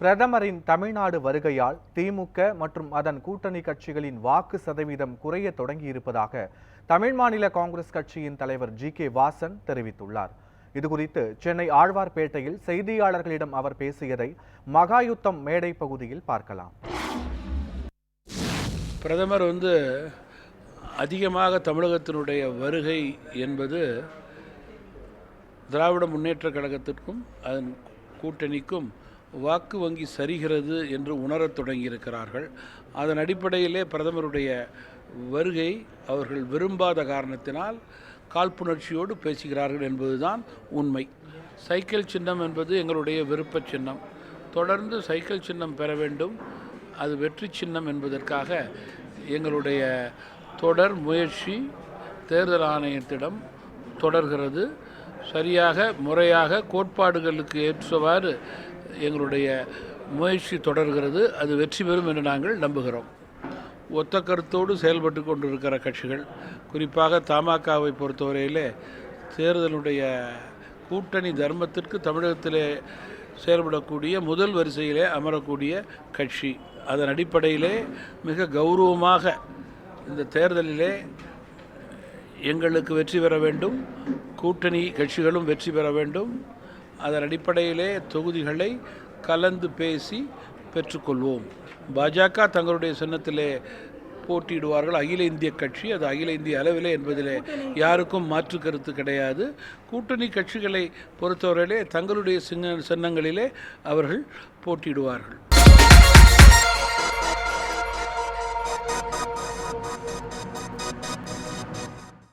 பிரதமரின் தமிழ்நாடு வருகையால் திமுக மற்றும் அதன் கூட்டணி கட்சிகளின் வாக்கு சதவீதம் குறைய தொடங்கியிருப்பதாக தமிழ் மாநில காங்கிரஸ் கட்சியின் தலைவர் ஜி கே வாசன் தெரிவித்துள்ளார். இதுகுறித்து சென்னை ஆழ்வார்பேட்டையில் செய்தியாளர்களிடம் அவர் பேசியதை மகாயுத்தம் மேடை பகுதியில் பார்க்கலாம். பிரதமர் வந்து அதிகமாக தமிழகத்தினுடைய வருகை என்பது திராவிட முன்னேற்ற கழகத்திற்கும் அதன் கூட்டணிக்கும் வாக்கு வங்கி சரிகிறது என்று உணரத் தொடங்கியிருக்கிறார்கள். அதன் அடிப்படையிலே பிரதமருடைய வருகை அவர்கள் விரும்பாத காரணத்தினால் காழ்ப்புணர்ச்சியோடு பேசுகிறார்கள் என்பதுதான் உண்மை. சைக்கிள் சின்னம் என்பது எங்களுடைய விருப்ப சின்னம். தொடர்ந்து சைக்கிள் சின்னம் பெற வேண்டும். அது வெற்றி சின்னம் என்பதற்காக எங்களுடைய தொடர் முயற்சி தேர்தல் ஆணையத்திடம் தொடர்கிறது. சரியாக முறையாக கோட்பாடுகளுக்கு ஏற்றவாறு எங்களுடைய முயற்சி தொடர்கிறது. அது வெற்றி பெறும் என்று நாங்கள் நம்புகிறோம். ஒத்த கருத்தோடு செயல்பட்டு கொண்டிருக்கிற கட்சிகள் குறிப்பாக தமாகவை பொறுத்தவரையிலே தேர்தலுடைய கூட்டணி தர்மத்திற்கு தமிழகத்திலே செயல்படக்கூடிய முதல் வரிசையிலே அமரக்கூடிய கட்சி. அதன் அடிப்படையிலே மிக கௌரவமாக இந்த தேர்தலிலே எங்களுக்கு வெற்றி பெற வேண்டும். கூட்டணி கட்சிகளும் வெற்றி பெற வேண்டும். அதன் அடிப்படையிலே தொகுதிகளை கலந்து பேசி பெற்றுக்கொள்வோம். பாஜக தங்களுடைய சின்னத்திலே போட்டியிடுவார்கள். அகில இந்திய கட்சி அது அகில இந்திய அளவிலே என்பதிலே யாருக்கும் மாற்று கருத்து கிடையாது. கூட்டணி கட்சிகளை பொறுத்தவரையிலே தங்களுடைய சின்ன சின்னங்களிலே அவர்கள் போட்டியிடுவார்கள்.